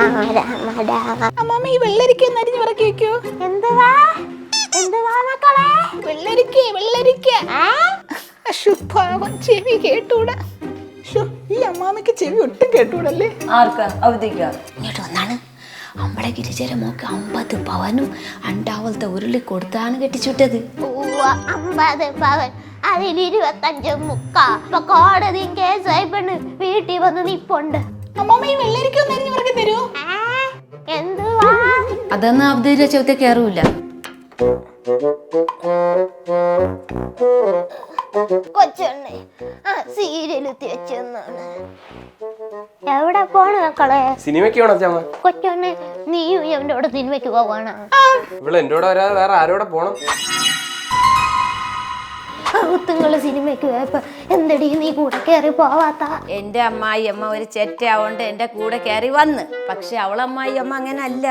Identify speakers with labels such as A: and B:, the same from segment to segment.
A: അമ്മാമ ഈ വെള്ളരിക്ക ഒന്ന് അരിഞ്ഞ് പറക്കി വെക്കോ.
B: എന്തുവാ? എന്തുവാ മക്കളെ?
A: വെള്ളരിക്ക വെള്ളരിക്ക. അശു പാവം ചെവി കേട്ടൂടാ. ശോ, ഈ അമ്മാമയ്ക്ക് ചെവി ഒട്ടും കേട്ടൂടല്ലേ?
C: ആർക്കാ? അവധിക്കാ?
D: ഇങ്ങോട്ട് വന്നാണ്. നമ്മുടെ ഗിരിജര മോക്ക് അമ്പത് പവനും അണ്ടാവലത്തെ ഉരുളി കൊടുത്താണ് കെട്ടിച്ചുവിട്ടത്.
B: അമ്പത് പവൻ. അതിൽ ഇരുപത്തഞ്ച് മുക്ക. ഇപ്പൊ കോടതിയും കേസായി പെണ്ണ് വീട്ടിൽ വന്ന് നിപ്പുണ്ട്.
A: അമ്മാമ ഈ വെള്ളരിക്ക
D: അതൊന്നും അബ്ദുല്ല ചോദ്യ കയറൂല
B: കൊച്ചണ്ണെ ആ വെച്ചെന്നാണ് എവിടെ പോണ മക്കളെ?
E: സിനിമയ്ക്ക്
B: നീയും എന്റെ കൂടെ സിനിമയ്ക്ക് പോവാണ്.
E: ഇവിടെ എന്റെ കൂടെ വരാതെ വേറെ ആരോടെ പോണം?
B: കുത്തുങ്ങൾ സിനിമയ്ക്ക് പോയപ്പോ എന്തടി നീ കൂടെ കയറി പോവാത്ത
D: എന്റെ അമ്മായി അമ്മ ഒരു ചെറ്റയാവോണ്ട് എന്റെ കൂടെ കയറി വന്ന് പക്ഷെ അവളമ്മായി അമ്മ അങ്ങനെ അല്ല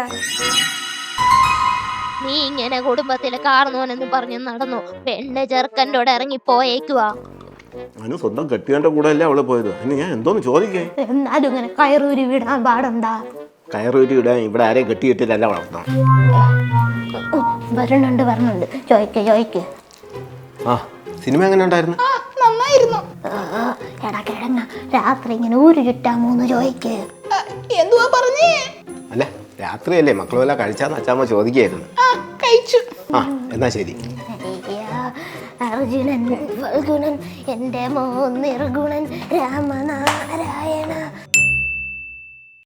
B: നീ ഇങ്ങനെ കുടുംബത്തിലെ കാർന്നോനെന്ന് പറഞ്ഞു നടന്നു പെണ്ണ് ചെറുക്കന്റെ കൂടെ ഇറങ്ങി പോയേക്കുവാ
F: അനു സ്വന്തം കെട്ടിയവന്റെ കൂടെ അല്ലേ അവൾ പോയത് ഞാൻ എന്തോന്ന് ചോദിക്കേ
B: എന്നാലും ഇങ്ങനെ കയറൂരി വിടാൻ പാടെന്താ
F: കയറൂരി ഇടാൻ ഇവിടെ ആരെയും കെട്ടിയിട്ടില്ലല്ല വളർത്തണം
B: വരണുണ്ട് വരണുണ്ട് ചോയ്ക്ക് ചോയ്ക്ക്
F: ആ സിനിമ എങ്ങനെ ഉണ്ടായിരുന്നു?
A: നന്നായിരുന്നു.
B: എടാ കിഴങ്ങ രാത്രി ഇങ്ങനെ ഊരു ചുറ്റാ മൂന്ന്
A: ആ, എന്തുവാ പറഞ്ഞേ?
F: അല്ല രാത്രിയല്ലേ? മക്കൾ വല്ല കഴിച്ചാന്ന് അച്ചാമ്മ ചോദിക്കായിരുന്നു
A: ആ കഴിച്ചു.
F: ആ എന്നാ ശരി.
B: അർജുനൻ ഫൽഗുണൻ എന്റെ മോൻ നിർഗുണൻ രാമനാരായണ.